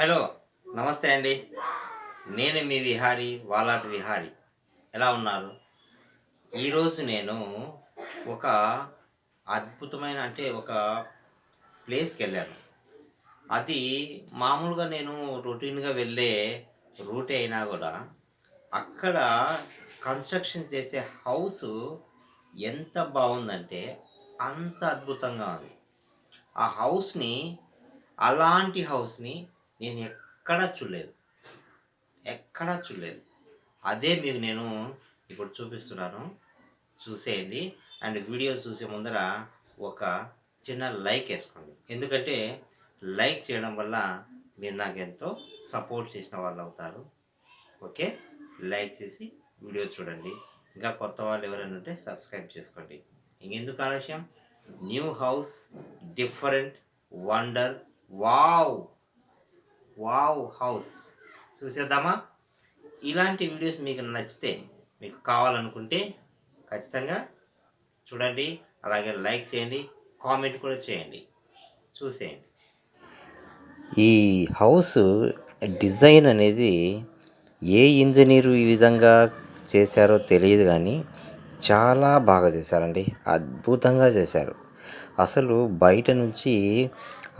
Hello నమస్తే అండి. నేను మీ విహారి వాలాటి విహారి. ఎలా ఉన్నారు? ఈరోజు నేను ఒక అద్భుతమైన అంటే ఒక ప్లేస్కి వెళ్ళాను. అది మామూలుగా నేను రొటీన్గా వెళ్ళే రూటే అయినా కూడా అక్కడ కన్స్ట్రక్షన్ చేసే హౌస్ ఎంత బాగుందంటే అంత అద్భుతంగా ఉంది. ఆ హౌస్ని అలాంటి హౌస్ని నేను ఎక్కడా చూడలేదు. ఎక్కడా చూడలేదు. అదే మీకు నేను ఇప్పుడు చూపిస్తున్నాను. చూసేయండి. అండ్ వీడియో చూసే ముందర ఒక చిన్న లైక్ వేసుకోండి. ఎందుకంటే లైక్ చేయడం వల్ల మీరు నాకు ఎంతో సపోర్ట్ చేసిన వాళ్ళు అవుతారు. ఓకే? లైక్ చేసి వీడియో చూడండి. ఇంకా కొత్త వాళ్ళు ఎవరైనా ఉంటే సబ్స్క్రైబ్ చేసుకోండి. ఇంకెందుకు ఆలస్యం? New house different wonder wow! Wow house చూసేద్దామా? ఇలాంటి వీడియోస్ మీకు నచ్చితే మీకు కావాలనుకుంటే ఖచ్చితంగా చూడండి అలాగే లైక్ చేయండి కామెంట్ కూడా చేయండి చూసేయండి. ఈ హౌస్ డిజైన్ అనేది ఏ ఇంజనీరు ఈ విధంగా చేశారో తెలియదు కానీ చాలా బాగా చేశారండి అద్భుతంగా చేశారు. అసలు బయట నుంచి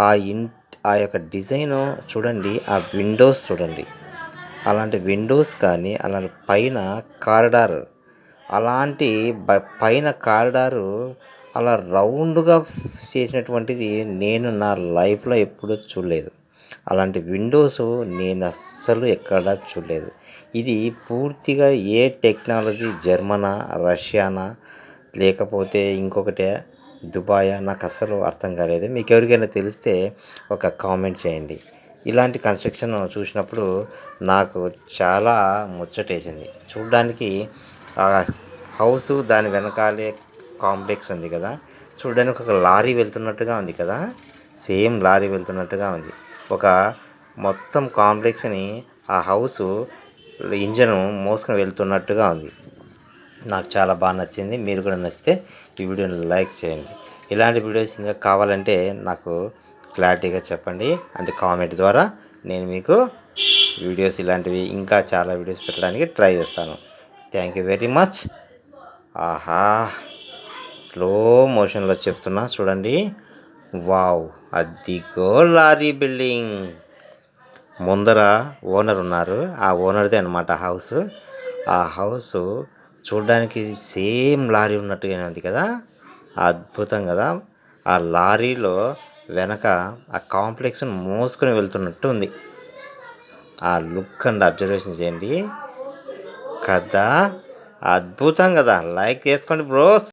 ఆ ఇన్ ఆ యొక్క డిజైన్ చూడండి ఆ విండోస్ చూడండి. అలాంటి విండోస్ కానీ అలాంటి పైన కారిడార్. అలాంటి పైన కారిడారు అలా రౌండ్గా చేసినటువంటిది నేను నా లైఫ్లో ఎప్పుడూ చూడలేదు. అలాంటి విండోస్ నేను అస్సలు ఎక్కడా చూడలేదు. ఇది పూర్తిగా ఏ టెక్నాలజీ జర్మనా రష్యానా లేకపోతే ఇంకొకటే దుబాయా నాకు అస్సలు అర్థం కాలేదు. మీకు ఎవరికైనా తెలిస్తే ఒక కామెంట్ చేయండి. ఇలాంటి కన్స్ట్రక్షన్ చూసినప్పుడు నాకు చాలా ముచ్చటేసింది. చూడడానికి ఆ హౌస్ దాని వెనకాలే కాంప్లెక్స్ ఉంది కదా. చూడడానికి ఒక లారీ వెళ్తున్నట్టుగా ఉంది కదా. సేమ్ లారీ వెళ్తున్నట్టుగా ఉంది. ఒక మొత్తం కాంప్లెక్స్ని ఆ హౌస్ ఇంజన్ మోసుకొని వెళ్తున్నట్టుగా ఉంది. నాకు చాలా బాగా నచ్చింది. మీరు కూడా నచ్చితే ఈ వీడియోని లైక్ చేయండి. ఇలాంటి వీడియోస్ ఇంకా కావాలంటే నాకు క్లారిటీగా చెప్పండి. అంటే కామెంట్ ద్వారా నేను మీకు వీడియోస్ ఇలాంటివి ఇంకా చాలా వీడియోస్ పెట్టడానికి ట్రై చేస్తాను. థ్యాంక్ యూ వెరీ మచ్ ఆహా స్లో మోషన్లో చెప్తున్నా చూడండి. వావ్ అదిగో లారీ బిల్డింగ్. ముందర ఓనర్ ఉన్నారు. ఆ ఓనర్దే అనమాట హౌస్ ఆ హౌస్ చూడడానికి సేమ్ లారీ ఉన్నట్టుగానే ఉంది కదా? అద్భుతం కదా? ఆ లారీలో వెనక ఆ కాంప్లెక్స్ మోసుకొని వెళ్తున్నట్టు ఉంది. ఆ లుక్ అండ్ అబ్జర్వేషన్ చేయండి. కదా? అద్భుతం కదా? లైక్ చేసుకోండి బ్రోస్!